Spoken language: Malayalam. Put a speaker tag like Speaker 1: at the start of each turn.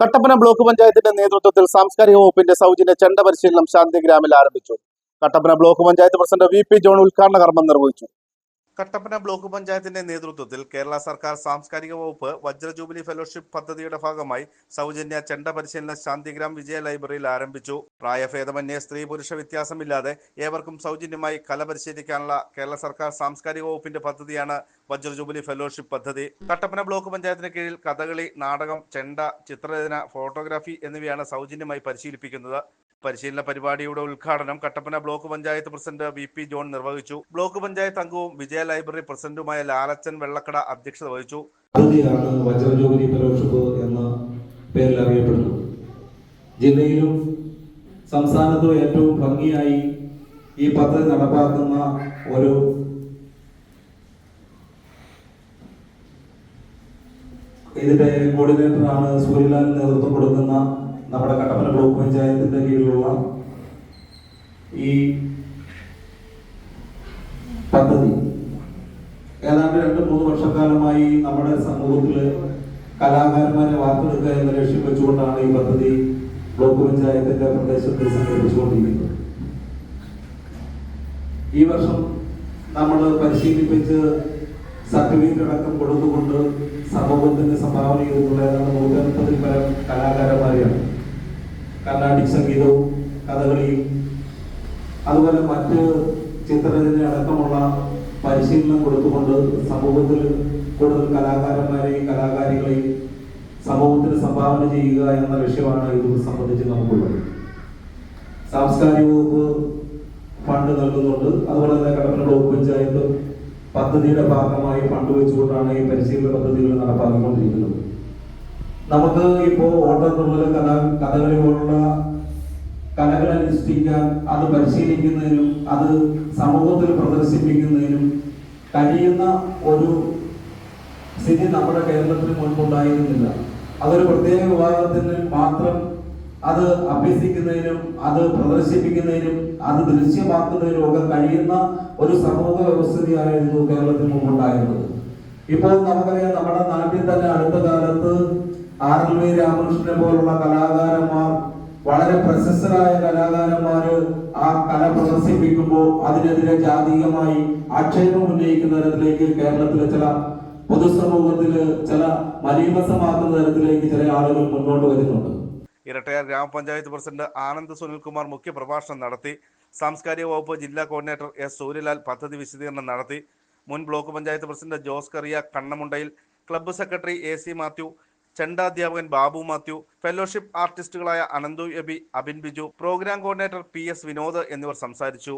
Speaker 1: കട്ടപ്പന ബ്ലോക്ക് പഞ്ചായത്തിന്റെ നേതൃത്വത്തിൽ സാംസ്കാരിക വകുപ്പിന്റെ സൗജന്യ ചെണ്ട പരിശീലനം ശാന്തിഗ്രാമിൽ ആരംഭിച്ചു. Kattappana block panchayat president V P John ഉദ്ഘാടന കർമ്മം നിർവഹിച്ചു. കട്ടപ്പന ബ്ലോക്ക് പഞ്ചായത്തിന്റെ നേതൃത്വത്തിൽ കേരള സർക്കാർ സാംസ്കാരിക വകുപ്പ് വജ്ര ജൂബിലി ഫെലോഷിപ്പ് പദ്ധതിയുടെ ഭാഗമായി സൗജന്യ ചെണ്ട പരിശീലനം ശാന്തിഗ്രാം വിജയ ലൈബ്രറിയിൽ ആരംഭിച്ചു. പ്രായഭേദമന്യേ സ്ത്രീ പുരുഷ വ്യത്യാസമില്ലാതെ ഏവർക്കും സൗജന്യമായി കല പരിശീലിക്കാനുള്ള കേരള സർക്കാർ സാംസ്കാരിക വകുപ്പിന്റെ പദ്ധതിയാണ് വജ്ര ജൂബിലി ഫെലോഷിപ്പ് പദ്ധതി കട്ടപ്പന ബ്ലോക്ക് പഞ്ചായത്തിന് കീഴിൽ കഥകളി നാടകം ചെണ്ട ചിത്രരചന ഫോട്ടോഗ്രാഫി എന്നിവയാണ് സൗജന്യമായി പരിശീലിപ്പിക്കുന്നത്. പരിശീലന പരിപാടിയുടെ ഉദ്ഘാടനം Kattappana block panchayat president V P John നിർവഹിച്ചു. ബ്ലോക്ക് പഞ്ചായത്ത് അംഗവും വിജയ ലൈബ്രറി പ്രസിഡന്റുമായ ലാലച്ചൻ വെള്ളക്കട അധ്യക്ഷത വഹിച്ചു.
Speaker 2: വജ്രജൂബിലി ഫെലോഷിപ്പ് എന്ന പേരിൽ അറിയപ്പെടുന്നു ജില്ലയിലും സംസ്ഥാനത്തും ഏറ്റവും ഭംഗിയായി ഈ പദ്ധതി നടപ്പാക്കുന്ന ഒരു ഇതിന്റെ കോർഡിനേറ്ററാണ് സൂര്യലാൽ നേതൃത്വം കൊടുക്കുന്ന നമ്മുടെ കട്ടപ്പന ബ്ലോക്ക് പഞ്ചായത്തിന്റെ കീഴിലുള്ള ഈ പദ്ധതി. ഏതാണ്ട് രണ്ട് മൂന്ന് വർഷക്കാലമായി നമ്മുടെ സമൂഹത്തിൽ കലാകാരന്മാരെ വാർത്തെടുക്കുക എന്ന ലക്ഷ്യം വെച്ചുകൊണ്ടാണ് ഈ പദ്ധതി ബ്ലോക്ക് പഞ്ചായത്തിന്റെ പ്രദേശത്ത് സംഘടിപ്പിച്ചുകൊണ്ടിരിക്കുന്നത്. ഈ വർഷം നമ്മൾ പരിശീലിപ്പിച്ച് സർട്ടിഫിക്കറ്റ് അടക്കം കൊടുത്തുകൊണ്ട് സമൂഹത്തിന് സംഭാവന ചെയ്തിട്ടുള്ള ഏതാണ്ട് നൂറ്റമ്പതിൽ പരം കലാകാരന്മാരെയാണ്. കർണാടിക് സംഗീതവും കഥകളിയും അതുപോലെ മറ്റ് ചിത്രരചന അടക്കമുള്ള പരിശീലനം കൊടുത്തുകൊണ്ട് സമൂഹത്തിൽ കൂടുതൽ കലാകാരന്മാരെയും കലാകാരികളെയും സമൂഹത്തിന് സംഭാവന ചെയ്യുക എന്ന ലക്ഷ്യമാണ് ഇത് സംബന്ധിച്ച് നമുക്കുള്ളത്. സാംസ്കാരിക വകുപ്പ് ഫണ്ട് നൽകുന്നുണ്ട്. അതുപോലെ തന്നെ കടപ്പന ബ്ലോക്ക് പഞ്ചായത്ത് പദ്ധതിയുടെ ഭാഗമായി ഫണ്ട് വെച്ചുകൊണ്ടാണ് ഈ പരിശീലന പദ്ധതികൾ നടപ്പാക്കിക്കൊണ്ടിരിക്കുന്നത്. നമുക്ക് ഇപ്പോൾ ഓട്ടത്തുള്ളൽ കഥ കഥകളി പോലുള്ള കലകൾ അനുഷ്ഠിക്കാൻ അത് പരിശീലിക്കുന്നതിനും അത് സമൂഹത്തിൽ പ്രദർശിപ്പിക്കുന്നതിനും കഴിയുന്ന ഒരു സ്ഥിതി നമ്മുടെ കേരളത്തിന് മുൻപുണ്ടായിരുന്നില്ല. അതൊരു പ്രത്യേക വിഭാഗത്തിന് മാത്രം അത് അഭ്യസിക്കുന്നതിനും അത് പ്രദർശിപ്പിക്കുന്നതിനും അത് ദൃശ്യമാക്കുന്നതിനും ഒക്കെ കഴിയുന്ന ഒരു സമൂഹ വ്യവസ്ഥയായിരുന്നു കേരളത്തിൽ മുമ്പുണ്ടായിരുന്നത്. ഇപ്പോൾ നമുക്കറിയാം നമ്മുടെ നാട്ടിൽ തന്നെ അടുത്ത കാലത്ത് ആർ എൽ വി രാമകൃഷ്ണനെ പോലുള്ള കലാകാരന്മാർ വളരെ പ്രശസ്തരായ കലാകാരന്മാര് ആ കല പ്രദർശിപ്പിക്കുമ്പോൾ അതിനെതിരെ ജാതീയമായി ആക്ഷേപം ഉന്നയിക്കുന്ന തരത്തിലേക്ക് കേരളത്തിലെ ചില പൊതുസമൂഹത്തിൽ ചില മലീമസമാക്കുന്ന തരത്തിലേക്ക് ചില ആളുകൾ മുന്നോട്ട് വരുന്നുണ്ട്.
Speaker 1: ഇരട്ടയാർ ഗ്രാമപഞ്ചായത്ത് പ്രസിഡന്റ് ആനന്ദ് സുനിൽകുമാർ മുഖ്യപ്രഭാഷണം നടത്തി. സാംസ്കാരിക വകുപ്പ് ജില്ലാ കോർഡിനേറ്റർ എസ് സൂര്യലാൽ പദ്ധതി വിശദീകരണം നടത്തി. മുൻ block panchayat president Jose Kariya Kannamundayil. Club secretary A C Mathew ചെണ്ടാധ്യാപകൻ Babu Mathew fellowship ആർട്ടിസ്റ്റുകളായ Ananthu Abi Abin Biju programme coordinator P S Vinod എന്നിവർ സംസാരിച്ചു.